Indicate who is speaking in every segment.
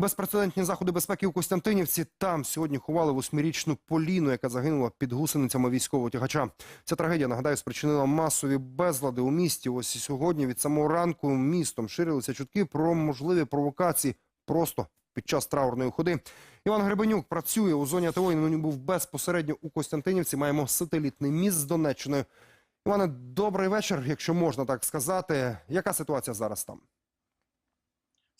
Speaker 1: Безпрецедентні заходи безпеки у Костянтинівці. Там сьогодні ховали восьмирічну Поліну, яка загинула під гусеницями військового тягача. Ця трагедія, нагадаю, спричинила масові безлади у місті. Ось і сьогодні від самого ранку містом ширилися чутки про можливі провокації просто під час траурної ходи. Іван Гребенюк працює у зоні АТО нині був безпосередньо у Костянтинівці. Маємо сателітний міст з Донеччиною. Іване, добрий вечір, якщо можна так сказати. Яка ситуація зараз там?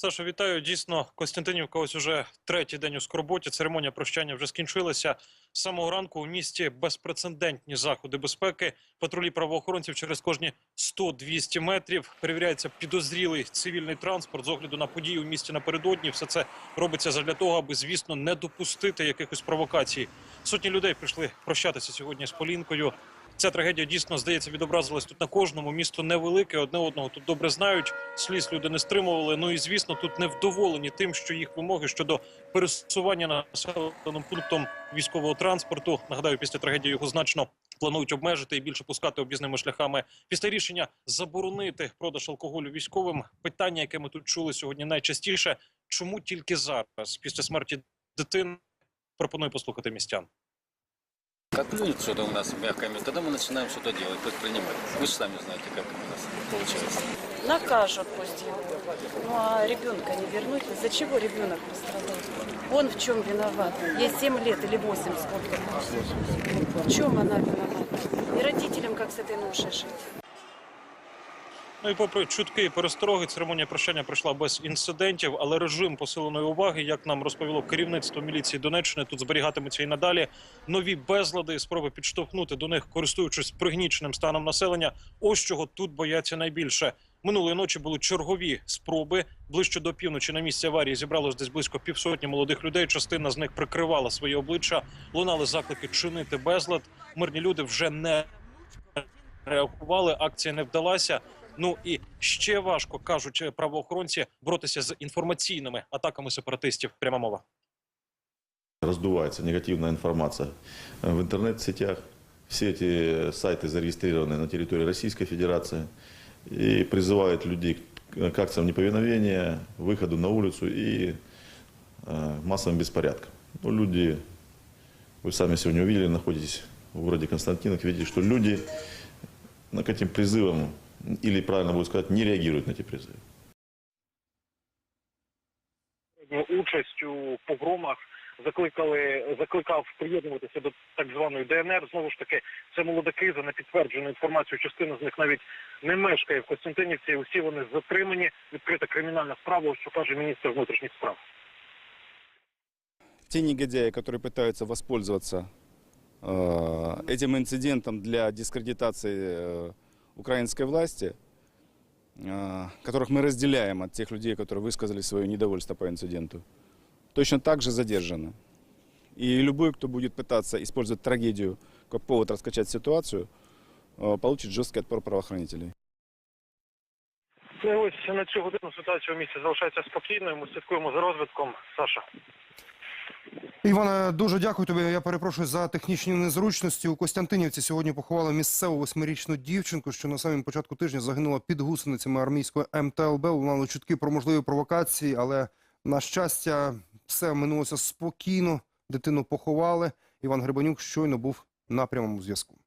Speaker 2: Саша, вітаю. Дійсно, Костянтинівка ось уже третій день у скорботі. Церемонія прощання вже скінчилася. З самого ранку у місті безпрецедентні заходи безпеки. Патрулі правоохоронців через кожні 100-200 метрів. Перевіряється підозрілий цивільний транспорт з огляду на події у місті напередодні. Все це робиться задля того, аби, звісно, не допустити якихось провокацій. Сотні людей прийшли прощатися сьогодні з Полінкою. Ця трагедія дійсно здається відобразилась тут на кожному. Місто невелике, одне одного тут добре знають. Сліз люди не стримували. Ну і звісно, тут невдоволені тим, що їх вимоги щодо пересування населеним пунктом військового транспорту. Нагадаю, після трагедії його значно планують обмежити і більше пускати об'їзними шляхами. Після рішення заборонити продаж алкоголю військовим. Питання, яке ми тут чули сьогодні, найчастіше чому тільки зараз, після смерті дитини, пропоную послухати містян
Speaker 3: Как клюнет что-то у нас в мягкое место, тогда мы начинаем что-то делать, предпринимать. Вы же сами знаете, как у нас получается.
Speaker 4: Накажут пусть его. Ну а ребенка не вернуть. Из-за чего ребенок пострадал? Он в чем виноват? Ей 7 лет или 8 сколько? В чем она виновата? И родителям как с этой ношей жить?
Speaker 2: Ну і попри чутки і перестороги, церемонія прощання пройшла без інцидентів, але режим посиленої уваги, як нам розповіло керівництво міліції Донеччини, тут зберігатиметься і надалі. Нові безлади, спроби підштовхнути до них, користуючись пригніченим станом населення. Ось чого тут бояться найбільше. Минулої ночі були чергові спроби. Ближче до півночі на місці аварії зібралось десь близько півсотні молодих людей. Частина з них прикривала свої обличчя, лунали заклики чинити безлад. Мирні люди вже не реагували. Акція не вдалася. Ну і ще важко кажуть правоохоронці боротися з інформаційними атаками сепаратистів. Пряма мова.
Speaker 5: Раздувается негативная информация э, в интернет-сетях. Все эти сайты зарегистрированы на территории Российской Федерации и призывают людей к к акциям неповиновения, выходу на улицу и э, массовым беспорядкам. Ну, люди, вы сами сегодня увидели, находитесь в городе Константиновка, видите, что люди ну, к этим призывам, или правильно будет сказать, не реагируют на эти призывы.
Speaker 6: участь у погромах. Закликали, закликав приєднуватися до так званої ДНР. Знову ж таки, це молодаки за непідтвердженою інформацією. Частина з них навіть не мешкає в Костянтинівці. Усі вони затримані. Відкрита кримінальна справа, ось що каже міністр внутрішніх справ.
Speaker 7: те негодяи, которые пытаются воспользоваться э, этим инцидентом для дискредитации э, украинской власти, э, которых мы разделяем от тех людей, которые высказали свое недовольство по инциденту, точно так же задержаны. И любой, кто будет пытаться использовать трагедию как повод раскачать ситуацию, э, получит жесткий отпор правоохранителей.
Speaker 6: Це ось на цю годину ситуація у місті залишається спокійною. Ми слідкуємо за розвитком. Саша.
Speaker 1: Іване, дуже дякую тобі. Я перепрошую за технічні незручності. У Костянтинівці сьогодні поховали місцеву восьмирічну дівчинку, що на самому початку тижня загинула під гусеницями армійської МТЛБ. Лунали чутки про можливі провокації, але на щастя, все минулося спокійно. Дитину поховали. Іван Грибанюк щойно був на прямому зв'язку.